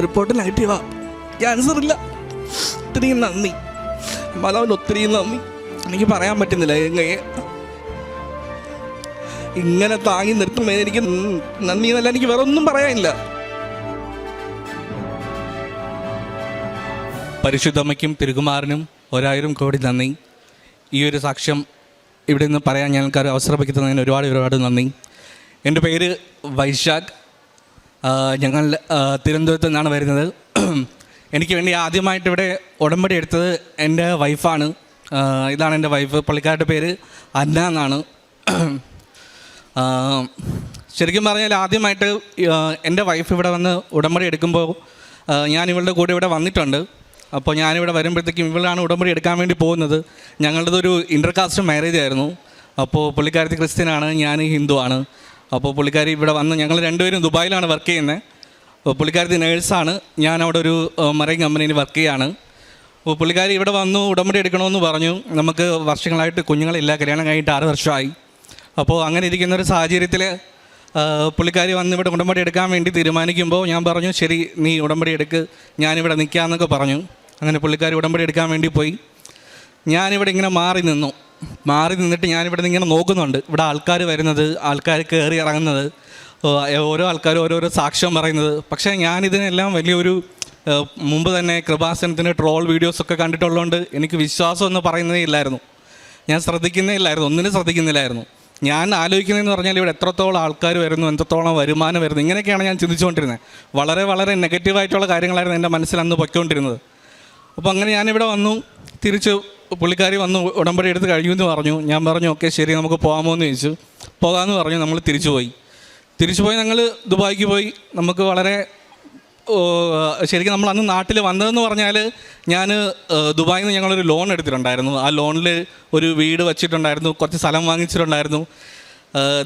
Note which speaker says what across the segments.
Speaker 1: Report നെഗറ്റീവാ cancer ഇല്ല. ഒത്തിരി നന്ദി. മാതാവിന് ഒത്തിരി നന്ദി. എനിക്ക് പറയാൻ പറ്റുന്നില്ല. എങ്ങനെ? ഇങ്ങനെ താങ്ങി നിർത്തുമ്പോൾ എനിക്ക് നന്ദി എന്നല്ല എനിക്ക് വേറെ ഒന്നും പറയാനില്ല. പരിശുദ്ധമ്മയ്ക്കും തിരുകുമാറിനും ഒരായിരം കോടി നന്ദി. ഈ ഒരു സാക്ഷ്യം ഇവിടെ നിന്ന് പറയാൻ ഞങ്ങൾക്ക് വയ്ക്കുന്നതിന് ഒരുപാട് ഒരുപാട് നന്ദി. എന്റെ പേര് വൈശാഖ്. ഞങ്ങൾ തിരുവനന്തപുരത്ത് നിന്നാണ് വരുന്നത്. എനിക്ക് വേണ്ടി ആദ്യമായിട്ട് ഇവിടെ ഉടമ്പടി എടുത്തത് എന്റെ വൈഫാണ്. ഇതാണ് എന്റെ വൈഫ്. പുള്ളിക്കാരുടെ പേര് അന്ന എന്നാണ്. ശരിക്കും പറഞ്ഞാൽ ആദ്യമായിട്ട് എന്റെ വൈഫ് ഇവിടെ വന്ന് ഉടമ്പടി എടുക്കുമ്പോൾ ഞാൻ ഇവളുടെ കൂടെ ഇവിടെ വന്നിട്ടുണ്ട്. അപ്പോൾ ഞാനിവിടെ വരുമ്പോഴത്തേക്കും ഇവളാണ് ഉടമ്പടി എടുക്കാൻ വേണ്ടി പോകുന്നത്. ഞങ്ങളുടെ ഞങ്ങളുടേതൊരു ഇന്റർകാസ്റ്റ് മാരേജ് ആയിരുന്നു. അപ്പോൾ പുള്ളിക്കാരത്തി ക്രിസ്ത്യനാണ് ഞാൻ ഹിന്ദുവാണ്. അപ്പോൾ പുള്ളിക്കാരി ഇവിടെ വന്ന് ഞങ്ങൾ രണ്ടുപേരും ദുബായിലാണ് വർക്ക് ചെയ്യുന്നത് അപ്പോൾ പുള്ളിക്കാരി നേഴ്സാണ്. ഞാൻ അവിടെ ഒരു മറൈൻ കമ്പനിയിൽ വർക്ക് ചെയ്യാണ്. അപ്പോൾ പുള്ളിക്കാരി ഇവിടെ വന്നു ഉടമ്പടി എടുക്കണമെന്ന് പറഞ്ഞു. നമുക്ക് വർഷങ്ങളായിട്ട് കുഞ്ഞുങ്ങളില്ല. കല്യാണം കഴിഞ്ഞിട്ട് ആറ് വർഷമായി. അപ്പോൾ അങ്ങനെ ഇരിക്കുന്ന ഒരു സാഹചര്യത്തിൽ പുള്ളിക്കാരി വന്ന് ഇവിടെ ഉടമ്പടി എടുക്കാൻ വേണ്ടി തീരുമാനിക്കുമ്പോൾ ഞാൻ പറഞ്ഞു ശരി നീ ഉടമ്പടി എടുക്ക്. ഞാനിവിടെ നിൽക്കാമെന്നൊക്കെ പറഞ്ഞു. അങ്ങനെ പുള്ളിക്കാരി ഉടമ്പടി എടുക്കാൻ വേണ്ടി പോയി. ഞാനിവിടെ ഇങ്ങനെ മാറി നിന്നു. മാറി നിന്നിട്ട് ഞാനിവിടെ ഇങ്ങനെ നോക്കുന്നുണ്ട്. ഇവിടെ ആൾക്കാർ വരുന്നത് ആൾക്കാർ കയറി ഇറങ്ങുന്നത് ഓരോ ആൾക്കാരും ഓരോരോ സാക്ഷ്യം പറയുന്നത്. പക്ഷേ ഞാനിതിനെല്ലാം വലിയൊരു മുമ്പ് തന്നെ കൃപാസനത്തിന്റെ ട്രോൾ വീഡിയോസൊക്കെ കണ്ടിട്ടുള്ളതുകൊണ്ട് എനിക്ക് വിശ്വാസം എന്ന് പറയുന്നതേ ഇല്ലായിരുന്നു. ഞാൻ ശ്രദ്ധിക്കുന്നേ ഇല്ലായിരുന്നു ഒന്നിനും ശ്രദ്ധിക്കുന്നില്ലായിരുന്നു. ഞാൻ ആലോചിക്കുന്നതെന്ന് പറഞ്ഞാൽ ഇവിടെ എത്രത്തോളം ആൾക്കാർ വരുന്നു എത്രത്തോളം വരുമാനം വരുന്നു ഇങ്ങനെയൊക്കെയാണ് ഞാൻ ചിന്തിച്ചുകൊണ്ടിരുന്നത്. വളരെ വളരെ നെഗറ്റീവായിട്ടുള്ള കാര്യങ്ങളായിരുന്നു എന്റെ മനസ്സിൽ അന്ന് പൊയ്ക്കൊണ്ടിരുന്നത്. അപ്പോൾ അങ്ങനെ ഞാനിവിടെ വന്നു തിരിച്ച് പുള്ളിക്കാരി വന്ന് ഉടമ്പടി എടുത്ത് കഴിയുമെന്ന് പറഞ്ഞു. ഞാൻ പറഞ്ഞു ഓക്കെ ശരി നമുക്ക് പോകാമോ എന്ന് ചോദിച്ചു. പോകാമെന്ന് പറഞ്ഞു നമ്മൾ തിരിച്ചു പോയി. തിരിച്ചു പോയി ഞങ്ങൾ ദുബായിക്ക് പോയി. നമുക്ക് വളരെ ശരിക്കും നമ്മൾ അന്ന് നാട്ടിൽ വന്നതെന്ന് പറഞ്ഞാൽ ഞാൻ ദുബായിൽ നിന്ന് ഞങ്ങളൊരു ലോൺ എടുത്തിട്ടുണ്ടായിരുന്നു. ആ ലോണിൽ ഒരു വീട് വച്ചിട്ടുണ്ടായിരുന്നു കുറച്ച് സ്ഥലം വാങ്ങിച്ചിട്ടുണ്ടായിരുന്നു.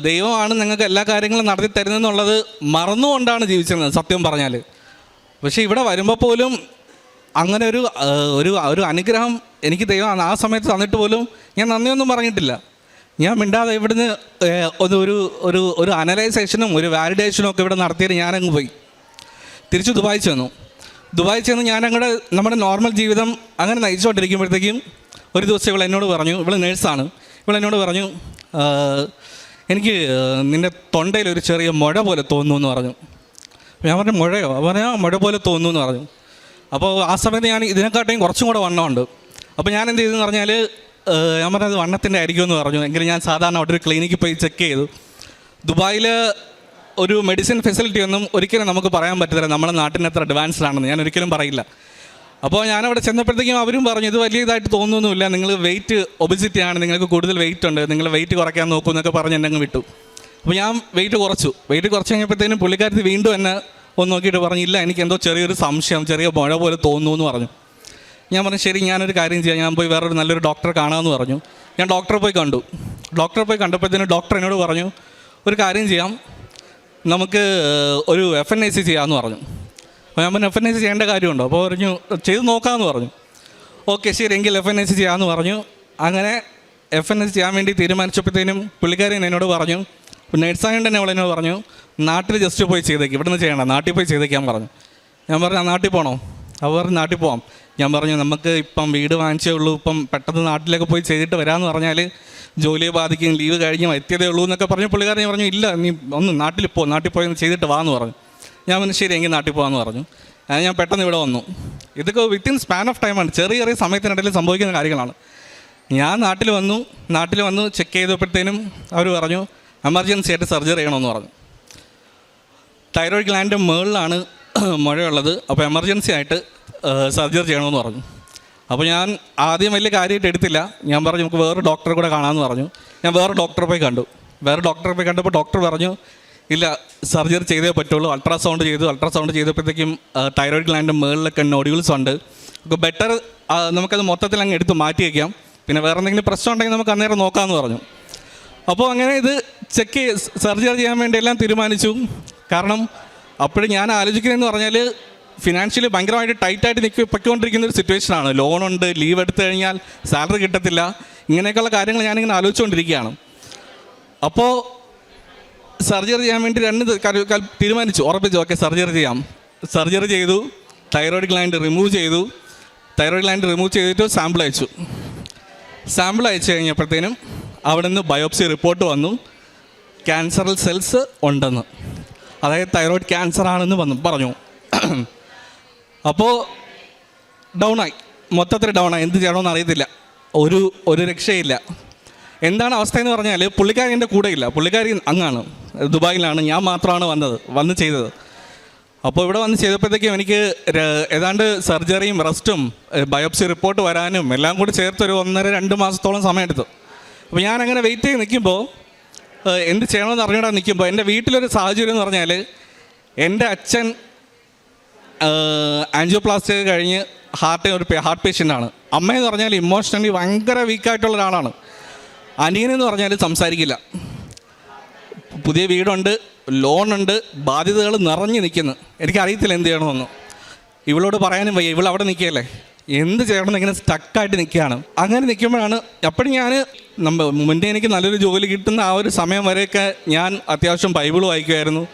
Speaker 1: ദൈവമാണ് ഞങ്ങൾക്ക് എല്ലാ കാര്യങ്ങളും നടത്തി തരുന്നതെന്നുള്ളത് മറന്നുകൊണ്ടാണ് ജീവിച്ചിരുന്നത് സത്യം പറഞ്ഞാൽ പക്ഷേ ഇവിടെ വരുമ്പോൾ പോലും അങ്ങനെ ഒരു ഒരു ഒരു അനുഗ്രഹം എനിക്ക് ദൈവം ആ സമയത്ത് തന്നിട്ട് പോലും ഞാൻ നന്ദിയൊന്നും പറഞ്ഞിട്ടില്ല. ഞാൻ മിണ്ടാതെ ഇവിടുന്ന് ഒന്ന് ഒരു ഒരു ഒരു അനലൈസേഷനും ഒരു വാലിഡേഷനും ഒക്കെ ഇവിടെ നടത്തിയിട്ട് ഞാനങ്ങ് പോയി. തിരിച്ച് ദുബായി ചെന്നു. ദുബായി ചെന്ന് ഞാൻ അങ്ങോട്ട് നമ്മുടെ നോർമൽ ജീവിതം അങ്ങനെ നയിച്ചുകൊണ്ടിരിക്കുമ്പോഴത്തേക്കും ഒരു ദിവസം ഇവൾ എന്നോട് പറഞ്ഞു ഇവൾ നേഴ്സാണ്. ഇവൾ എന്നോട് പറഞ്ഞു എനിക്ക് നിന്റെ തൊണ്ടയിൽ ഒരു ചെറിയ മുഴ പോലെ തോന്നുന്നു എന്ന് പറഞ്ഞു. ഞാൻ പറഞ്ഞു മുഴയോ? പറഞ്ഞാൽ "ആ, മുഴ പോലെ തോന്നുന്നു എന്ന് പറഞ്ഞു. അപ്പോൾ ആ സമയത്ത് ഞാൻ ഇതിനെക്കാട്ടിയും കുറച്ചും കൂടെ വണ്ണമുണ്ട് അപ്പോൾ ഞാൻ എന്ത് ചെയ്തെന്ന് പറഞ്ഞാൽ ഞാൻ പറഞ്ഞത് വണ്ണത്തിന്റെ ആയിരിക്കുമെന്ന് പറഞ്ഞു. എങ്കിലും ഞാൻ സാധാരണ അവിടെ ഒരു ക്ലിനിക്കിൽ പോയി ചെക്ക് ചെയ്തു. ദുബായിൽ ഒരു മെഡിസിൻ ഫെസിലിറ്റി ഒന്നും ഒരിക്കലും നമുക്ക് പറയാൻ പറ്റത്തില്ല. നമ്മുടെ നാട്ടിന് എത്ര അഡ്വാൻസ്ഡ് ആണെന്ന്. ഞാൻ ഒരിക്കലും പറയില്ല. അപ്പോൾ ഞാനവിടെ ചെന്നപ്പോഴത്തേക്കും അവരും പറഞ്ഞു ഇത് വലിയ ഇതായിട്ട് തോന്നുന്നൊന്നുമില്ല നിങ്ങൾ വെയിറ്റ് ഒബിസിറ്റി ആണ്. നിങ്ങൾക്ക് കൂടുതൽ വെയിറ്റ് ഉണ്ട്. നിങ്ങൾ വെയിറ്റ് കുറയ്ക്കാൻ നോക്കൂ എന്നൊക്കെ പറഞ്ഞ് എന്നെ അങ്ങ് വിട്ടു. അപ്പോൾ ഞാൻ വെയിറ്റ് കുറച്ചു. വെയിറ്റ് കുറച്ച് കഴിഞ്ഞപ്പോഴത്തേനും പുള്ളിക്കാരത്തി വീണ്ടും എന്നെ ഒന്ന് നോക്കിയിട്ട് പറഞ്ഞു ഇല്ല എനിക്ക് എന്തോ ചെറിയൊരു സംശയം ചെറിയ മഴ പോലെ തോന്നുന്നു എന്ന് പറഞ്ഞു. ഞാൻ പറഞ്ഞു ശരി ഞാനൊരു കാര്യം ചെയ്യാം. ഞാൻ പോയി വേറൊരു നല്ലൊരു ഡോക്ടറെ കാണാമെന്ന് പറഞ്ഞു. ഞാൻ ഡോക്ടറെ പോയി കണ്ടു. ഡോക്ടറെ പോയി കണ്ടപ്പോഴത്തേനും ഡോക്ടർ എന്നോട് പറഞ്ഞു ഒരു കാര്യം ചെയ്യാം. നമുക്ക് ഒരു എഫ് എൻ ഐ സി ചെയ്യാമെന്ന് പറഞ്ഞു. അപ്പോൾ ഞാൻ പറഞ്ഞു എഫ് എൻ ഐ സി ചെയ്യേണ്ട കാര്യമുണ്ടോ? അപ്പോൾ പറഞ്ഞു ചെയ്ത് നോക്കാമെന്ന് പറഞ്ഞു. ഓക്കെ ശരി എങ്കിൽ എഫ് എൻ ഐ സി ചെയ്യാമെന്ന് പറഞ്ഞു. അങ്ങനെ എഫ് എൻ ഐ സി ചെയ്യാൻ വേണ്ടി തീരുമാനിച്ചപ്പോഴത്തേനും പുള്ളിക്കാരൻ എന്നോട് പറഞ്ഞു നേഴ്സായോണ്ട് തന്നെ അവൾ എന്നോട് പറഞ്ഞു നാട്ടിൽ ജസ്റ്റ് പോയി ചെയ്തേക്ക്. ഇവിടെ നിന്ന് ചെയ്യണ്ട. നാട്ടിൽ പോയി ചെയ്തേക്കാൻ പറഞ്ഞു. ഞാൻ പറഞ്ഞു "ആ, നാട്ടിൽ പോകണോ അവർ പറഞ്ഞു നാട്ടിൽ പോകാം ഞാൻ പറഞ്ഞു നമുക്ക് ഇപ്പം വീട് വാങ്ങിച്ചേ ഉള്ളൂ. ഇപ്പം പെട്ടെന്ന് നാട്ടിലൊക്കെ പോയി ചെയ്തിട്ട് വരാമെന്ന് പറഞ്ഞാൽ ജോലിയെ ബാധിക്കും ലീവ് കഴിഞ്ഞ് എത്തിയതേ ഉള്ളൂ എന്നൊക്കെ പറഞ്ഞു പുള്ളിക്കാരൻ ഞാൻ പറഞ്ഞു ഇല്ല നീ ഒന്ന് നാട്ടിൽ പോ. നാട്ടിൽ പോയി ചെയ്തിട്ട് വാന്ന് പറഞ്ഞു. ഞാൻ പറഞ്ഞു ശരി എങ്കിൽ നാട്ടിൽ പോകാമെന്ന് പറഞ്ഞു. അങ്ങനെ ഞാൻ പെട്ടെന്ന് ഇവിടെ വന്നു. ഇതൊക്കെ വിത്തിൻ സ്പാൻ ഓഫ് ടൈമാണ് ചെറിയ ചെറിയ സമയത്തിനിടയിൽ സംഭവിക്കുന്ന കാര്യങ്ങളാണ്. ഞാൻ നാട്ടിൽ വന്നു. നാട്ടിൽ വന്നു ചെക്ക് ചെയ്തപ്പോഴത്തേനും അവർ പറഞ്ഞു എമർജൻസി ആയിട്ട് സർജറി ചെയ്യണമെന്ന് പറഞ്ഞു. തൈറോയ്ഡ് ഗ്ലാൻഡിന്റെ മുകളിലാണ് മുഴയുള്ളത്. അപ്പോൾ എമർജൻസി ആയിട്ട് സർജറി ചെയ്യണമെന്ന് പറഞ്ഞു. അപ്പോൾ ഞാൻ ആദ്യം വലിയ കാര്യമായിട്ട് എടുത്തില്ല. ഞാൻ പറഞ്ഞു നമുക്ക് വേറെ ഡോക്ടറെ കൂടെ കാണാമെന്ന് പറഞ്ഞു. ഞാൻ വേറെ ഡോക്ടറെ പോയി കണ്ടു. വേറെ ഡോക്ടറെ പോയി കണ്ടപ്പോൾ ഡോക്ടർ പറഞ്ഞു ഇല്ല സർജറി ചെയ്തേ പറ്റുള്ളൂ. അൾട്രാസൗണ്ട് ചെയ്തു. അൾട്രാസൗണ്ട് ചെയ്തപ്പോഴത്തേക്കും തൈറോയ്ഡ് ഗ്ലാൻഡിന്റെ മുകളിലൊക്കെ നോഡ്യൂൾസ് ഉണ്ട്. അപ്പോൾ ബെറ്റർ നമുക്കത് മൊത്തത്തിൽ അങ്ങ് എടുത്ത് മാറ്റി വയ്ക്കാം പിന്നെ വേറെ എന്തെങ്കിലും പ്രശ്നം ഉണ്ടെങ്കിൽ നമുക്ക് അന്നേരം നോക്കാമെന്ന് പറഞ്ഞു. അപ്പോൾ അങ്ങനെ ഇത് ചെക്ക് സർജറി ചെയ്യാൻ വേണ്ടി എല്ലാം തീരുമാനിച്ചു. കാരണം അപ്പോഴും ഞാൻ ആലോചിക്കുന്നതെന്ന് പറഞ്ഞാൽ ഫിനാൻഷ്യലി ഭയങ്കരമായിട്ട് ടൈറ്റായിട്ട് നിൽക്കി പൊയ്ക്കൊണ്ടിരിക്കുന്ന ഒരു സിറ്റുവേഷനാണ് ലോണുണ്ട് ലീവ് എടുത്തു കഴിഞ്ഞാൽ സാലറി കിട്ടത്തില്ല. ഇങ്ങനെയൊക്കെയുള്ള കാര്യങ്ങൾ ഞാനിങ്ങനെ ആലോചിച്ചുകൊണ്ടിരിക്കുകയാണ്. അപ്പോൾ സർജറി ചെയ്യാൻ വേണ്ടി രണ്ട് തീരുമാനിച്ചു. ഉറപ്പിച്ചു. ഓക്കെ സർജറി ചെയ്യാം. സർജറി ചെയ്തു. തൈറോയിഡ് ഗ്ലാൻഡ് റിമൂവ് ചെയ്തു. തൈറോയിഡ് ഗ്ലാൻഡ് റിമൂവ് ചെയ്തിട്ട് സാമ്പിൾ അയച്ചു. സാമ്പിൾ അയച്ചു കഴിഞ്ഞപ്പോഴത്തേനും അവിടെ നിന്ന് ബയോപ്സി റിപ്പോർട്ട് വന്നു ക്യാൻസറൽ സെൽസ് ഉണ്ടെന്ന്. അതായത് തൈറോയ്ഡ് ക്യാൻസർ ആണെന്ന് വന്നു പറഞ്ഞു. അപ്പോൾ ഡൗണായി മൊത്തത്തിൽ ഡൗണായി എന്ത് ചെയ്യണമെന്ന് അറിയത്തില്ല. ഒരു ഒരു രക്ഷയില്ല. എന്താണ് അവസ്ഥ എന്ന് പറഞ്ഞാൽ പുള്ളിക്കാരി എന്റെ കൂടെയില്ല. പുള്ളിക്കാരി അങ്ങാണ്. ദുബായിലാണ്. ഞാൻ മാത്രമാണ് വന്നത്. വന്ന് ചെയ്തത്. അപ്പോൾ ഇവിടെ വന്ന് ചെയ്തപ്പോഴത്തേക്കും എനിക്ക് ഏതാണ്ട് സർജറിയും റെസ്റ്റും ബയോപ്സി റിപ്പോർട്ട് വരാനും എല്ലാം കൂടി ചേർത്തൊരു ഒന്നര രണ്ട് മാസത്തോളം സമയമെടുത്തു. അപ്പോൾ ഞാൻ അങ്ങനെ വെയിറ്റ് ചെയ്ത് നിൽക്കുമ്പോൾ എന്ത് ചെയ്യണമെന്ന് അറിഞ്ഞൂടാ നിൽക്കുമ്പോൾ എന്റെ വീട്ടിലൊരു സാഹചര്യം എന്ന് പറഞ്ഞാൽ എന്റെ അച്ഛൻ ആൻജിയോപ്ലാസ്റ്റി കഴിഞ്ഞ് ഹാർട്ട് ഒരു ഹാർട്ട് പേഷ്യന്റാണ് അമ്മയെന്ന് പറഞ്ഞാൽ ഇമോഷണലി ഭയങ്കര വീക്കായിട്ടുള്ള ഒരാളാണ്. അനിയനെന്ന് പറഞ്ഞാൽ സംസാരിക്കില്ല. പുതിയ വീടുണ്ട് ലോണുണ്ട് ബാധ്യതകൾ നിറഞ്ഞു നിൽക്കുന്നു. എനിക്കറിയത്തില്ല എന്ത് ചെയ്യണമെന്ന് ഇവളോട് പറയാനും വയ്യ. ഇവൾ അവിടെ നിൽക്കുകയല്ലേ? എന്ത് ചെയ്യണമെന്ന് ഇങ്ങനെ സ്റ്റക്കായിട്ട് നിൽക്കുകയാണ്. അങ്ങനെ നിൽക്കുമ്പോഴാണ് അപ്പോഴും ഞാൻ നമ്മ മുന്നേ എനിക്ക് നല്ലൊരു ജോലി കിട്ടുന്ന ആ ഒരു സമയം വരെയൊക്കെ ഞാൻ അത്യാവശ്യം ബൈബിൾ വായിക്കുമായിരുന്നു.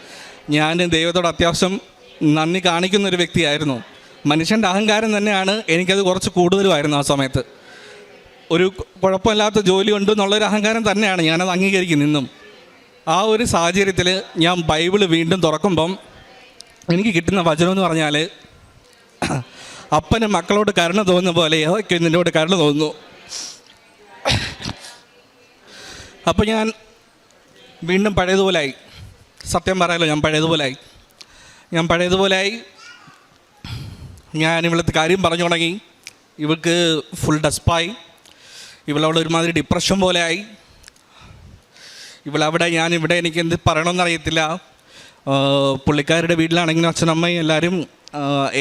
Speaker 1: ഞാൻ ദൈവത്തോട് അത്യാവശ്യം നന്ദി കാണിക്കുന്ന ഒരു വ്യക്തിയായിരുന്നു. മനുഷ്യന്റെ അഹങ്കാരം തന്നെയാണ് എനിക്കത് കുറച്ച് കൂടുതലുമായിരുന്നു ആ സമയത്ത്. ഒരു കുഴപ്പമില്ലാത്ത ജോലി ഉണ്ട് എന്നുള്ളൊരു അഹങ്കാരം തന്നെയാണ് ഞാനത് അംഗീകരിക്കുന്നു ഇന്നും. ആ ഒരു സാഹചര്യത്തിൽ ഞാൻ ബൈബിൾ വീണ്ടും തുറക്കുമ്പം എനിക്ക് കിട്ടുന്ന വചനം എന്ന് പറഞ്ഞാൽ അപ്പന് മക്കളോട് കരുണ തോന്നുന്ന പോലെ യഹോയ്ക്ക് നിന്നോട് കരുണ തോന്നുന്നു. അപ്പോൾ ഞാൻ വീണ്ടും പഴയതുപോലായി. സത്യം പറയാലോ ഞാൻ പഴയതുപോലായി. ഞാൻ പഴയതുപോലായി. ഞാൻ ഇവിടുത്തെ കാര്യം പറഞ്ഞു തുടങ്ങി. ഇവൾക്ക് ഫുൾ ഡസ്പായി ഇവളവിടെ ഒരുമാതിരി ഡിപ്രഷൻ പോലെ ആയി ഇവളവിടെ ഞാൻ ഇവിടെ എനിക്ക് എന്ത് പറയണമെന്നറിയത്തില്ല പുള്ളിക്കാരുടെ വീട്ടിലാണെങ്കിലും അച്ഛനമ്മയും എല്ലാവരും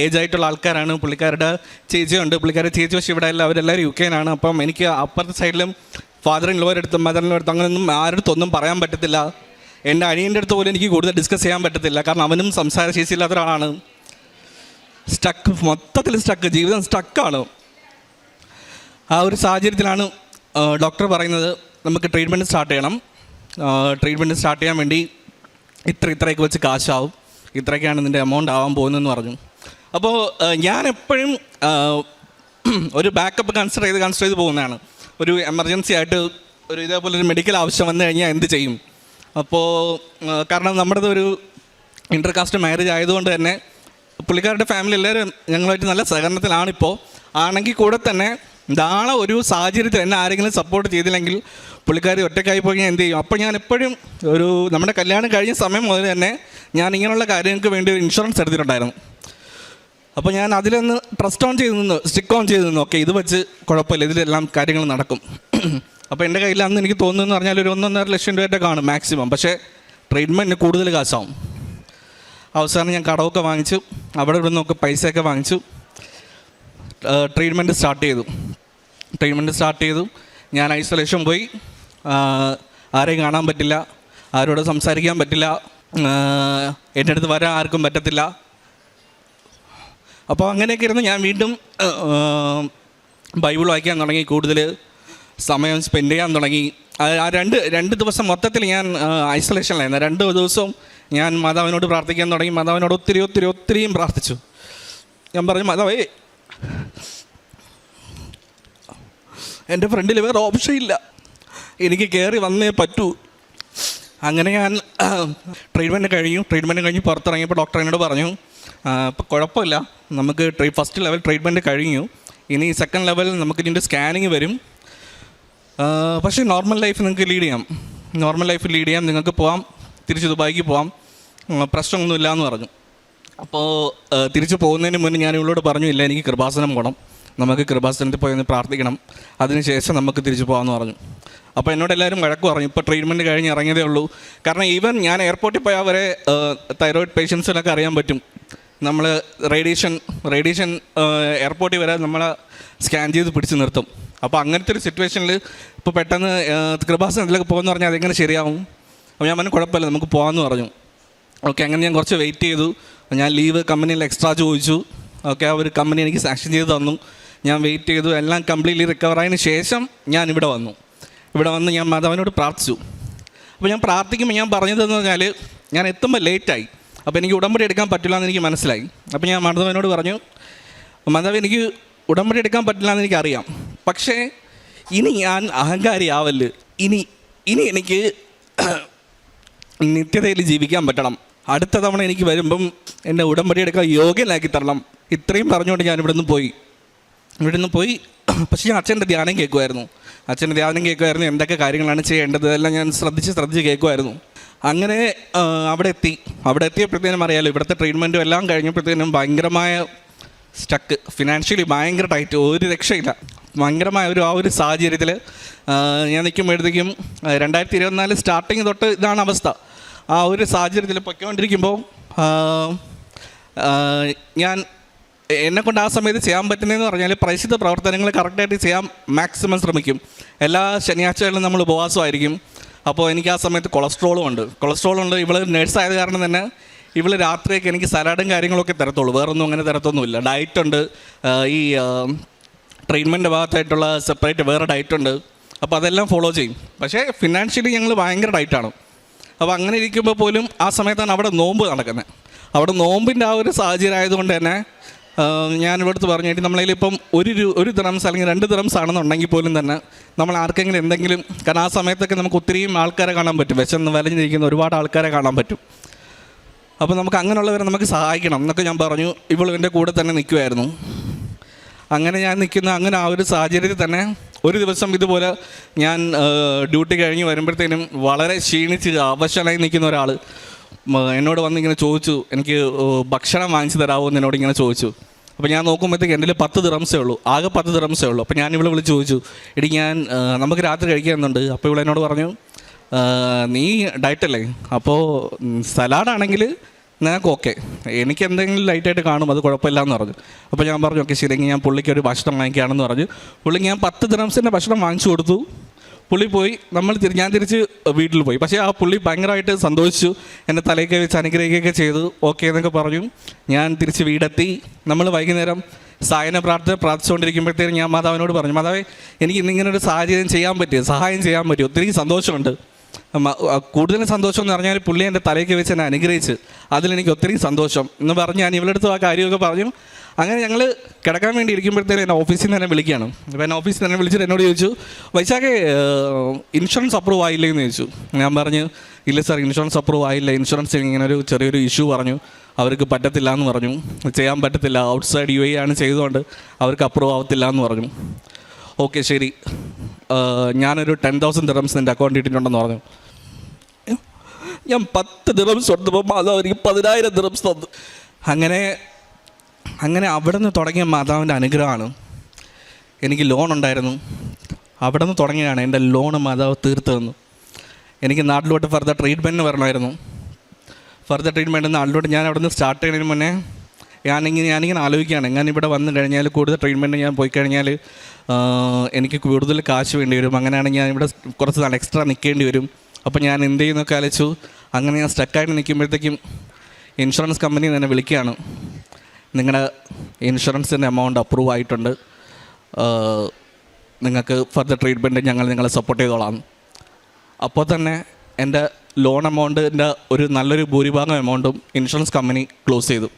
Speaker 1: ഏജ് ആയിട്ടുള്ള ആൾക്കാരാണ്. പുള്ളിക്കാരുടെ ചേച്ചിയുണ്ട്. പുള്ളിക്കാരുടെ ചേച്ചി പക്ഷേ ഇവിടെ അല്ല. അവരെല്ലാവരും യു കെയിലാണ് അപ്പം എനിക്ക് അപ്പുറത്തെ സൈഡിലും ഫാദർ ഇൻലോയുടെ അടുത്ത് മദറിന്റെ അടുത്ത് അങ്ങനെയൊന്നും ആരുടെ അടുത്തൊന്നും പറയാൻ പറ്റത്തില്ല. എന്റെ അനിയന്റെ അടുത്ത് പോലും എനിക്ക് കൂടുതൽ ഡിസ്കസ് ചെയ്യാൻ പറ്റത്തില്ല. കാരണം അവനും സംസാരശേഷിയില്ലാത്ത ഒരാളാണ്. സ്റ്റക്ക് മൊത്തത്തിൽ സ്റ്റക്ക് ജീവിതം സ്റ്റക്കാണ് ആ ഒരു സാഹചര്യത്തിലാണ് ഡോക്ടർ പറയുന്നത് നമുക്ക് ട്രീറ്റ്മെന്റ് സ്റ്റാർട്ട് ചെയ്യണം. ട്രീറ്റ്മെന്റ് സ്റ്റാർട്ട് ചെയ്യാൻ വേണ്ടി ഇത്ര ഇത്രയൊക്കെ വെച്ച് കാശാവും. ഇത്രയൊക്കെയാണ് ഇതിന്റെ എമൗണ്ട് ആവാൻ പോകുന്നതെന്ന് പറഞ്ഞു. അപ്പോൾ ഞാൻ എപ്പോഴും ഒരു ബാക്കപ്പ് കൺസിഡർ ചെയ്ത് കൺസിഡർ ചെയ്ത് പോകുന്നതാണ്. ഒരു എമർജൻസി ആയിട്ട് ഒരു ഇതേപോലെ ഒരു മെഡിക്കൽ ആവശ്യം വന്നു കഴിഞ്ഞാൽ എന്ത് ചെയ്യും? അപ്പോൾ കാരണം നമ്മുടേത് ഒരു ഇന്റർകാസ്റ്റ് മാരേജ് ആയതുകൊണ്ട് തന്നെ പുള്ളിക്കാരുടെ ഫാമിലി എല്ലാവരും ഞങ്ങളായിട്ട് നല്ല സഹകരണത്തിലാണിപ്പോൾ ആണെങ്കിൽ കൂടെ തന്നെ നാളെ ഒരു സാഹചര്യത്തിൽ എന്നെ ആരെങ്കിലും സപ്പോർട്ട് ചെയ്തില്ലെങ്കിൽ പുള്ളിക്കാരി ഒറ്റക്കായി പോയി ഞാൻ എന്ത് ചെയ്യും? അപ്പോൾ ഞാൻ എപ്പോഴും ഒരു നമ്മുടെ കല്യാണം കഴിഞ്ഞ സമയം മുതൽ തന്നെ ഞാൻ ഇങ്ങനെയുള്ള കാര്യങ്ങൾക്ക് വേണ്ടി ഒരു ഇൻഷുറൻസ് എടുത്തിട്ടുണ്ടായിരുന്നു. അപ്പോൾ ഞാൻ അതിലൊന്ന് ട്രസ്റ്റ് ഓൺ ചെയ്ത് നിന്നു സ്റ്റിക്ക് ഓൺ ചെയ്ത് നിന്നു. ഓക്കെ ഇത് വെച്ച് കുഴപ്പമില്ല ഇതിലെല്ലാം കാര്യങ്ങൾ നടക്കും. അപ്പോൾ എന്റെ കയ്യിൽ അന്ന് എനിക്ക് തോന്നുന്നു പറഞ്ഞാൽ ഒരു ഒന്നൊന്നര ലക്ഷം രൂപയുടെ കാണും മാക്സിമം പക്ഷേ ട്രീറ്റ്മെന്റിന് കൂടുതൽ കാശാവും. അവസാനം ഞാൻ കടമൊക്കെ വാങ്ങിച്ചു അവിടെ ഇവിടെ നിന്നൊക്കെ പൈസയൊക്കെ വാങ്ങിച്ചു. ട്രീറ്റ്മെന്റ് സ്റ്റാർട്ട് ചെയ്തു. ട്രീറ്റ്മെന്റ് സ്റ്റാർട്ട് ചെയ്തു. ഞാൻ ഐസൊലേഷൻ പോയി. ആരെയും കാണാൻ പറ്റില്ല. ആരോട് സംസാരിക്കാൻ പറ്റില്ല. എന്റെ അടുത്ത് വരാൻ ആർക്കും പറ്റത്തില്ല. അപ്പോൾ അങ്ങനെയൊക്കെ ഇരുന്ന് ഞാൻ വീണ്ടും ബൈബിൾ വായിക്കാൻ തുടങ്ങി. കൂടുതൽ സമയം സ്പെൻഡ് ചെയ്യാൻ തുടങ്ങി. ആ രണ്ട് രണ്ട് ദിവസം മൊത്തത്തിൽ ഞാൻ ഐസൊലേഷനിലായിരുന്നു രണ്ട് ദിവസവും ഞാൻ മാതാവിനോട് പ്രാർത്ഥിക്കാൻ തുടങ്ങി. മാതാവിനോട് ഒത്തിരി ഒത്തിരി ഒത്തിരിയും പ്രാർത്ഥിച്ചു. ഞാൻ പറഞ്ഞു മാതാവേ എന്റെ ഫ്രണ്ടിൽ വേറെ ഓപ്ഷൻ ഇല്ല. എനിക്ക് കയറി വന്നേ പറ്റൂ. അങ്ങനെ ഞാൻ ട്രീറ്റ്മെന്റ് കഴിഞ്ഞു. ട്രീറ്റ്മെന്റ് കഴിഞ്ഞ് പുറത്തിറങ്ങിയപ്പോൾ ഡോക്ടർ എന്നോട് പറഞ്ഞു ഇപ്പോൾ കുഴപ്പമില്ല. നമുക്ക് ട്രീ ഫസ്റ്റ് ലെവൽ ട്രീറ്റ്മെന്റ് കഴിഞ്ഞു. ഇനി സെക്കൻഡ് ലെവൽ നമുക്ക് ഇതിന്റെ സ്കാനിങ് വരും. പക്ഷേ നോർമൽ ലൈഫ് നിങ്ങൾക്ക് ലീഡ് ചെയ്യാം. നോർമൽ ലൈഫ് ലീഡ് ചെയ്യാം. നിങ്ങൾക്ക് പോവാം. തിരിച്ച് ദുബായിക്ക് പോവാം. പ്രശ്നമൊന്നുമില്ല എന്ന് പറഞ്ഞു. അപ്പോൾ തിരിച്ചു പോകുന്നതിന് മുന്നേ ഞാൻ ഇവളോട് പറഞ്ഞു ഇല്ല എനിക്ക് കൃപാസനം പോകണം നമുക്ക് കൃപാസനത്തിൽ പോയി ഒന്ന് പ്രാർത്ഥിക്കണം. അതിനുശേഷം നമുക്ക് തിരിച്ചു പോകാമെന്ന് പറഞ്ഞു. അപ്പോൾ എന്നോട് എല്ലാവരും വഴക്ക് പറഞ്ഞു. ഇപ്പോൾ ട്രീറ്റ്മെന്റ് കഴിഞ്ഞ് ഇറങ്ങിയതേ ഉള്ളൂ. കാരണം ഈവൻ ഞാൻ എയർപോർട്ടിൽ പോയാൽ അവരെ തൈറോയിഡ് പേഷ്യൻസിനൊക്കെ അറിയാൻ പറ്റും. നമ്മൾ റേഡിയേഷൻ റേഡിയേഷൻ എയർപോർട്ടിൽ വരെ നമ്മളെ സ്കാൻ ചെയ്ത് പിടിച്ചു നിർത്തും. അപ്പോൾ അങ്ങനത്തെ ഒരു സിറ്റുവേഷനിൽ ഇപ്പോൾ പെട്ടെന്ന് കൃപാസനത്തിലേക്ക് പോകുമെന്ന് പറഞ്ഞാൽ അതെങ്ങനെ ശരിയാവും? അപ്പോൾ ഞാൻ പറഞ്ഞു കുഴപ്പമില്ല നമുക്ക് പോകാമെന്ന് പറഞ്ഞു. ഓക്കെ അങ്ങനെ ഞാൻ കുറച്ച് വെയിറ്റ് ചെയ്തു. ഞാൻ ലീവ് കമ്പനിയിൽ എക്സ്ട്രാ ചോദിച്ചു. ഓക്കെ ഒരു കമ്പനി എനിക്ക് സാക്ഷൻ ചെയ്ത് തന്നു. ഞാൻ വെയിറ്റ് ചെയ്തു. എല്ലാം കംപ്ലീറ്റ്ലി റിക്കവറായതിന് ശേഷം ഞാൻ ഇവിടെ വന്നു. ഇവിടെ വന്ന് ഞാൻ മാതാവിനോട് പ്രാർത്ഥിച്ചു. അപ്പോൾ ഞാൻ പ്രാർത്ഥിക്കുമ്പോൾ ഞാൻ പറഞ്ഞതെന്ന് പറഞ്ഞാൽ ഞാൻ എത്തുമ്പോൾ ലേറ്റായി അപ്പോൾ എനിക്ക് ഉടമ്പടി എടുക്കാൻ പറ്റില്ല എന്ന് എനിക്ക് മനസ്സിലായി. അപ്പോൾ ഞാൻ മാധവനോട് പറഞ്ഞു മാധവ് എനിക്ക് ഉടമ്പടി എടുക്കാൻ പറ്റില്ല എന്ന് എനിക്കറിയാം. പക്ഷേ ഇനി ഞാൻ അഹങ്കാരിയാവല്ല് ഇനി ഇനി എനിക്ക് നിത്യതയിൽ ജീവിക്കാൻ പറ്റണം. അടുത്ത തവണ എനിക്ക് വരുമ്പം എന്നെ ഉടമ്പടി എടുക്കാൻ യോഗ്യനാക്കി തരണം. ഇത്രയും പറഞ്ഞുകൊണ്ട് ഞാൻ ഇവിടെ നിന്ന് പോയി. ഇവിടെ നിന്ന് പോയി. പക്ഷേ ഞാൻ അച്ഛന്റെ ധ്യാനം കേൾക്കുമായിരുന്നു. അച്ഛന്റെ ധ്യാനം കേൾക്കുമായിരുന്നു. എന്തൊക്കെ കാര്യങ്ങളാണ് ചെയ്യേണ്ടത് എല്ലാം ഞാൻ ശ്രദ്ധിച്ച് ശ്രദ്ധിച്ച് കേൾക്കുമായിരുന്നു. അങ്ങനെ അവിടെ എത്തി. അവിടെ എത്തിയപ്പോഴത്തേനും അറിയാലോ ഇവിടുത്തെ ട്രീറ്റ്മെന്റും എല്ലാം കഴിഞ്ഞപ്പോഴത്തേനും ഭയങ്കരമായ സ്റ്റക്ക് ഫിനാൻഷ്യലി ഭയങ്കര ടൈറ്റ് ഒരു രക്ഷയില്ല. ഭയങ്കരമായ ഒരു ആ ഒരു സാഹചര്യത്തിൽ ഞാൻ നിൽക്കുമ്പോഴത്തേക്കും രണ്ടായിരത്തി ഇരുപത്തിനാല് സ്റ്റാർട്ടിങ് തൊട്ട് ഇതാണ് അവസ്ഥ. ആ ഒരു സാഹചര്യത്തിൽ പൊയ്ക്കൊണ്ടിരിക്കുമ്പോൾ ഞാൻ എന്നെ കൊണ്ട് ആ സമയത്ത് ചെയ്യാൻ പറ്റുന്നതെന്ന് പറഞ്ഞാൽ പരിശുദ്ധ പ്രവർത്തനങ്ങൾ കറക്റ്റായിട്ട് ചെയ്യാൻ മാക്സിമം ശ്രമിക്കും. എല്ലാ ശനിയാഴ്ചകളിലും നമ്മൾ ഉപവാസമായിരിക്കും. അപ്പോൾ എനിക്ക് ആ സമയത്ത് കൊളസ്ട്രോളും ഉണ്ട്. കൊളസ്ട്രോളും ഉണ്ട്. ഇവൾ നേഴ്സായത് കാരണം തന്നെ ഇവൾ രാത്രിയൊക്കെ എനിക്ക് സലാഡും കാര്യങ്ങളൊക്കെ തരത്തുള്ളൂ. വേറൊന്നും അങ്ങനെ തരത്തൊന്നുമില്ല. ഡയറ്റുണ്ട് ഈ ട്രീറ്റ്മെന്റ് ഭാഗത്തായിട്ടുള്ള സെപ്പറേറ്റ് വേറെ ഡയറ്റുണ്ട് അപ്പോൾ അതെല്ലാം ഫോളോ ചെയ്യും. പക്ഷേ ഫിനാൻഷ്യലി ഞങ്ങൾ ഭയങ്കര ഡയറ്റാണ് അപ്പോൾ അങ്ങനെ ഇരിക്കുമ്പോൾ പോലും ആ സമയത്താണ് അവിടെ നോമ്പ് നടക്കുന്നത് അവിടെ നോമ്പിന്റെ ആ ഒരു സാഹചര്യം ആയതുകൊണ്ട് തന്നെ ഞാൻ ഇവിടുത്തെ പറഞ്ഞിട്ട് നമ്മളതിൽ ഇപ്പം ഒരു ഒരു ദ്രംസ് അല്ലെങ്കിൽ രണ്ട് ദ്രംസ് ആണെന്നുണ്ടെങ്കിൽ പോലും തന്നെ നമ്മൾ ആർക്കെങ്കിലും എന്തെങ്കിലും കാരണം ആ സമയത്തൊക്കെ നമുക്ക് ഒത്തിരിയും ആൾക്കാരെ കാണാൻ പറ്റും. വിശന്ന് വലഞ്ഞിരിക്കുന്ന ഒരുപാട് ആൾക്കാരെ കാണാൻ പറ്റും. അപ്പോൾ നമുക്ക് അങ്ങനെയുള്ളവരെ നമുക്ക് സഹായിക്കണം എന്നൊക്കെ ഞാൻ പറഞ്ഞു. ഇവൾ എന്റെ കൂടെ തന്നെ നിൽക്കുമായിരുന്നു അങ്ങനെ ഞാൻ നിൽക്കുന്ന അങ്ങനെ ആ ഒരു സാഹചര്യത്തിൽ തന്നെ ഒരു ദിവസം ഇതുപോലെ ഞാൻ ഡ്യൂട്ടി കഴിഞ്ഞ് വരുമ്പോഴത്തേനും വളരെ ക്ഷീണിച്ച് അവശനായി നിൽക്കുന്ന ഒരാൾ എന്നോട് വന്ന് ഇങ്ങനെ ചോദിച്ചു എനിക്ക് ഭക്ഷണം വാങ്ങിച്ചു തരാമോ എന്ന് എന്നോട് ഇങ്ങനെ ചോദിച്ചു. അപ്പോൾ ഞാൻ നോക്കുമ്പോഴത്തേക്ക് എന്റെ പത്ത് ദിറംസേ ഉള്ളൂ ആകെ പത്ത് ദിറംസേ ഉള്ളൂ. അപ്പോൾ ഞാൻ ഇവിടെ വിളിച്ച് ചോദിച്ചു എടി ഞാൻ നമുക്ക് രാത്രി കഴിക്കാനുണ്ട് അപ്പോൾ ഇവിടെ എന്നോട് പറഞ്ഞു നീ ഡയറ്റല്ലേ അപ്പോൾ സലാഡാണെങ്കിൽ നിനക്ക് ഓക്കെ എനിക്ക് എന്തെങ്കിലും ലൈറ്റായിട്ട് കാണും അത് കുഴപ്പമില്ല എന്ന് പറഞ്ഞു. അപ്പോൾ ഞാൻ പറഞ്ഞു ഓക്കെ ശരി എങ്കിൽ ഞാൻ പുള്ളിക്ക് ഒരു ഭക്ഷണം വാങ്ങിക്കുകയാണെന്ന് പറഞ്ഞു. പുള്ളിക്ക് ഞാൻ പത്ത് ദിനംസിന്റെ ഭക്ഷണം വാങ്ങിച്ചു കൊടുത്തു. പുള്ളി പോയി നമ്മൾ തിരി ഞാൻ തിരിച്ച് വീട്ടിൽ പോയി. പക്ഷേ ആ പുള്ളി ഭയങ്കരമായിട്ട് സന്തോഷിച്ചു എന്റെ തലയൊക്കെ വെച്ച് അനുഗ്രഹിക്കുകയൊക്കെ ചെയ്തു. ഓക്കെ എന്നൊക്കെ പറഞ്ഞു. ഞാൻ തിരിച്ച് വീടെത്തി. നമ്മൾ വൈകുന്നേരം സായന പ്രാർത്ഥന പ്രാർത്ഥിച്ചുകൊണ്ടിരിക്കുമ്പോഴത്തേക്കും ഞാൻ മാതാവിനോട് പറഞ്ഞു മാതാവേ എനിക്ക് ഇന്നിങ്ങനെ ഒരു സാഹചര്യം ചെയ്യാൻ പറ്റിയ? സഹായം ചെയ്യാൻ പറ്റിയോ? ഒത്തിരി സന്തോഷമുണ്ട്. കൂടുതൽ സന്തോഷം എന്ന് പറഞ്ഞാൽ പുള്ളി എന്റെ തലയ്ക്ക് വെച്ച് എന്നെ അനുഗ്രഹിച്ച്. അതിലെനിക്ക് ഒത്തിരി സന്തോഷം എന്ന് പറഞ്ഞ് ഞാൻ ഇവളെടുത്ത് ആ കാര്യമൊക്കെ പറഞ്ഞു. അങ്ങനെ ഞങ്ങൾ കിടക്കാൻ വേണ്ടി ഇരിക്കുമ്പോഴത്തേനും എന്നെ ഓഫീസിൽ നിന്ന് തന്നെ വിളിക്കുകയാണ്. അപ്പോൾ എന്നെ ഓഫീസിൽ തന്നെ വിളിച്ചിട്ട് എന്നോട് ചോദിച്ചു വൈശാഖെ ഇൻഷുറൻസ് അപ്രൂവ് ആയില്ലേ എന്ന് ചോദിച്ചു. ഞാൻ പറഞ്ഞു ഇല്ല സാർ ഇൻഷുറൻസ് അപ്രൂവ് ആയില്ല. ഇൻഷുറൻസ് ഇങ്ങനെ ഒരു ചെറിയൊരു ഇഷ്യൂ പറഞ്ഞു. അവർക്ക് പറ്റത്തില്ല എന്ന് പറഞ്ഞു. ചെയ്യാൻ പറ്റത്തില്ല. ഔട്ട്സൈഡ് യു എ ആണ് ചെയ്തുകൊണ്ട് അവർക്ക് അപ്രൂവ് ആവത്തില്ല എന്ന് പറഞ്ഞു. ഓക്കെ ശരി. ഞാനൊരു ടെൻ തൗസൻഡ് ദിറംസ് എന്റെ അക്കൗണ്ട് ഇട്ടിട്ടുണ്ടെന്ന് പറഞ്ഞു. ഞാൻ പത്ത് ദിറംസ് കൊടുത്തപ്പോൾ മാതാവ് എനിക്ക് പതിനായിരം ദിറംസ് തന്നു. അങ്ങനെ അങ്ങനെ അവിടെ നിന്ന് തുടങ്ങിയ മാതാവിന്റെ അനുഗ്രഹമാണ്. എനിക്ക് ലോൺ ഉണ്ടായിരുന്നു. അവിടെ നിന്ന് തുടങ്ങിയാണ് എന്റെ ലോൺ മാതാവ് തീർത്ത് തന്നു എനിക്ക് നാട്ടിലോട്ട് ഫർദർ ട്രീറ്റ്മെന്റിന് വരണമായിരുന്നു. ഫർദർ ട്രീറ്റ്മെന്റ് നാട്ടിലോട്ട് ഞാൻ അവിടെ നിന്ന് സ്റ്റാർട്ട് ചെയ്യുന്നതിന് മുന്നേ ഞാനിങ്ങനെ ഞാനിങ്ങനെ ആലോചിക്കുകയാണ്. ഞാൻ ഇവിടെ വന്നു കഴിഞ്ഞാൽ കൂടുതൽ ട്രീറ്റ്മെന്റ് ഞാൻ പോയി കഴിഞ്ഞാൽ എനിക്ക് കൂടുതൽ കാശ് വേണ്ടി വരും. അങ്ങനെയാണെങ്കിൽ ഞാൻ ഇവിടെ കുറച്ച് നാൾ എക്സ്ട്രാ നിൽക്കേണ്ടി വരും. അപ്പോൾ ഞാൻ എന്ത് ചെയ്യുന്നൊക്കെ ആലോചിച്ചു. അങ്ങനെ ഞാൻ സ്റ്റക്കായിട്ട് നിൽക്കുമ്പോഴത്തേക്കും ഇൻഷുറൻസ് കമ്പനി തന്നെ വിളിക്കുകയാണ്. നിങ്ങളുടെ ഇൻഷുറൻസിന്റെ എമൗണ്ട് അപ്രൂവ് ആയിട്ടുണ്ട്. നിങ്ങൾക്ക് ഫർദർ ട്രീറ്റ്മെന്റ് ഞങ്ങൾ നിങ്ങളെ സപ്പോർട്ട് ചെയ്തോളാം. അപ്പോൾ തന്നെ എന്റെ ലോൺ എമൗണ്ടിന്റെ ഒരു നല്ലൊരു ഭൂരിഭാഗം എമൗണ്ടും ഇൻഷുറൻസ് കമ്പനി ക്ലോസ് ചെയ്തു.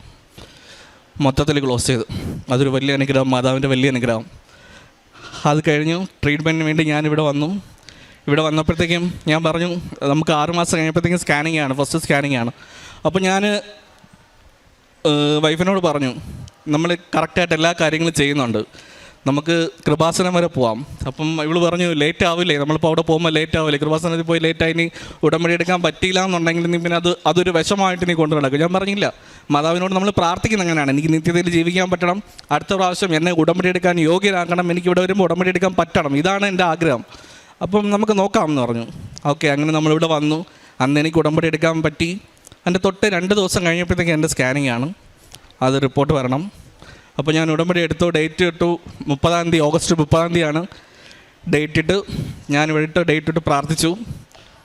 Speaker 1: മൊത്തത്തിൽ ക്ലോസ് ചെയ്തു. അതൊരു വലിയ അനുഗ്രഹം മാതാവിന്റെ വലിയ അനുഗ്രഹം. അത് കഴിഞ്ഞു. ട്രീറ്റ്മെന്റിന് വേണ്ടി ഞാനിവിടെ വന്നു. ഇവിടെ വന്നപ്പോഴത്തേക്കും ഞാൻ പറഞ്ഞു നമുക്ക് ആറുമാസം കഴിഞ്ഞപ്പോഴത്തേക്കും സ്കാനിങ് ആണ് ഫസ്റ്റ് സ്കാനിങ് ആണ്. അപ്പോൾ ഞാൻ വൈഫിനോട് പറഞ്ഞു നമ്മൾ കറക്റ്റായിട്ട് എല്ലാ കാര്യങ്ങളും ചെയ്യുന്നുണ്ട്. നമുക്ക് കൃപാസനം വരെ പോവാം. അപ്പം ഇവൾ പറഞ്ഞു ലേറ്റ് ആവില്ലേ? നമ്മളിപ്പോൾ അവിടെ പോകുമ്പോൾ ലേറ്റ് ആവില്ലേ? കൃപാസനത്തിൽ പോയി ലേറ്റ് ആയി ഇനി ഉടമ്പടി എടുക്കാൻ പറ്റിയില്ല എന്നുണ്ടെങ്കിൽ നീ പിന്നെ അത് അതൊരു വിഷമായിട്ട് നീ കൊണ്ടു നടക്കും. ഞാൻ പറഞ്ഞില്ല. മാതാവിനോട് നമ്മൾ പ്രാർത്ഥിക്കുന്ന അങ്ങനെയാണ്. എനിക്ക് നിത്യതയിൽ ജീവിക്കാൻ പറ്റണം. അടുത്ത പ്രാവശ്യം എന്നെ ഉടമ്പടി എടുക്കാൻ യോഗ്യനാക്കണം എനിക്ക് ഇവിടെ വരുമ്പോൾ ഉടമ്പടി എടുക്കാൻ പറ്റണം. ഇതാണ് എന്റെ ആഗ്രഹം. അപ്പം നമുക്ക് നോക്കാം എന്ന് പറഞ്ഞു. ഓക്കെ അങ്ങനെ നമ്മളിവിടെ വന്നു. അന്ന് എനിക്ക് ഉടമ്പടി എടുക്കാൻ പറ്റി. എന്റെ തൊട്ട് രണ്ട് ദിവസം കഴിഞ്ഞപ്പോഴത്തേക്ക് എന്റെ സ്കാനിങ് ആണ്. അത് റിപ്പോർട്ട് വരണം. അപ്പോൾ ഞാൻ ഉടമ്പടി എടുത്തു ഡേറ്റ് ഇട്ടു. മുപ്പതാം തീയതി ഓഗസ്റ്റ് മുപ്പതാം തീയതിയാണ് ഡേറ്റ് ഇട്ട്. ഞാൻ ഇട്ട് ഡേറ്റ് ഇട്ട് പ്രാർത്ഥിച്ചു.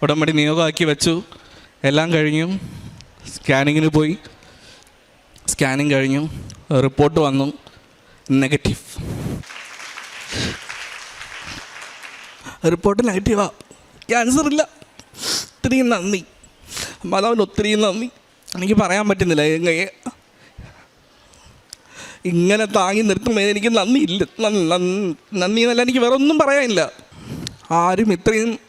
Speaker 1: ഉടമ്പടി നിയോഗമാക്കി വെച്ചു. എല്ലാം കഴിഞ്ഞു. സ്കാനിങ്ങിന് പോയി. സ്കാനിങ് കഴിഞ്ഞു. റിപ്പോർട്ട് വന്നു. നെഗറ്റീവ് റിപ്പോർട്ട് നെഗറ്റീവാ ക്യാൻസർ ഇല്ല. ഒത്തിരി നന്ദി. മാതാവിന് ഒത്തിരി നന്ദി. എനിക്ക് പറയാൻ പറ്റുന്നില്ല. ഇങ്ങനെ താങ്ങി നിർത്തുമ്പോൾ എനിക്ക് നന്ദിയില്ല. നന്ദി എന്നല്ല എനിക്ക് വേറെ ഒന്നും പറയാനില്ല. ആരും ഇത്രയും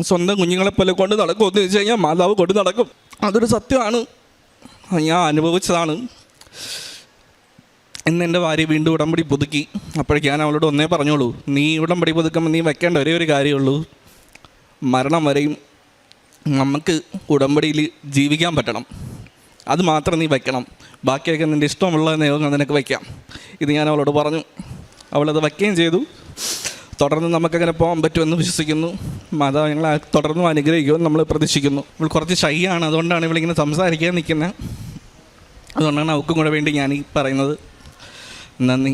Speaker 1: സ്വന്തം കുഞ്ഞുങ്ങളെ പോലെ കൊണ്ട് നടക്കുമെന്ന് ചോദിച്ചു കഴിഞ്ഞാൽ മാതാവ് കൊണ്ട് നടക്കും. അതൊരു സത്യമാണ്. ഞാൻ അനുഭവിച്ചതാണ്. ഇന്ന് എന്റെ ഭാര്യ വീണ്ടും ഉടമ്പടി പുതുക്കി. അപ്പോഴേക്ക് ഞാൻ അവളോട് ഒന്നേ പറഞ്ഞോളൂ. നീ ഉടമ്പടി പുതുക്കുമ്പോൾ നീ വെക്കേണ്ട ഒരേ ഒരു കാര്യമുള്ളൂ. മരണം വരെയും നമുക്ക് ഉടമ്പടിയിൽ ജീവിക്കാൻ പറ്റണം. അത് മാത്രം നീ വെക്കണം. ബാക്കിയൊക്കെ നിന്റെ ഇഷ്ടമുള്ള നിയോഗം നിനക്ക് വയ്ക്കാം. ഇത് ഞാൻ അവളോട് പറഞ്ഞു. അവളത് വയ്ക്കുകയും ചെയ്തു. തുടർന്ന് നമുക്കങ്ങനെ പോകാൻ പറ്റുമെന്ന് വിശ്വസിക്കുന്നു. മാതാവ് ഞങ്ങളെ തുടർന്നും അനുഗ്രഹിക്കുമെന്ന് നമ്മൾ പ്രതീക്ഷിക്കുന്നു. ഇവൾ കുറച്ച് ഷൈയാണ് അതുകൊണ്ടാണ് ഇവളിങ്ങനെ സംസാരിക്കാൻ നിൽക്കുന്നത്. അതുകൊണ്ടാണ് അവൾക്കും കൂടെ വേണ്ടി ഞാൻ ഈ പറയുന്നത്. നന്ദി.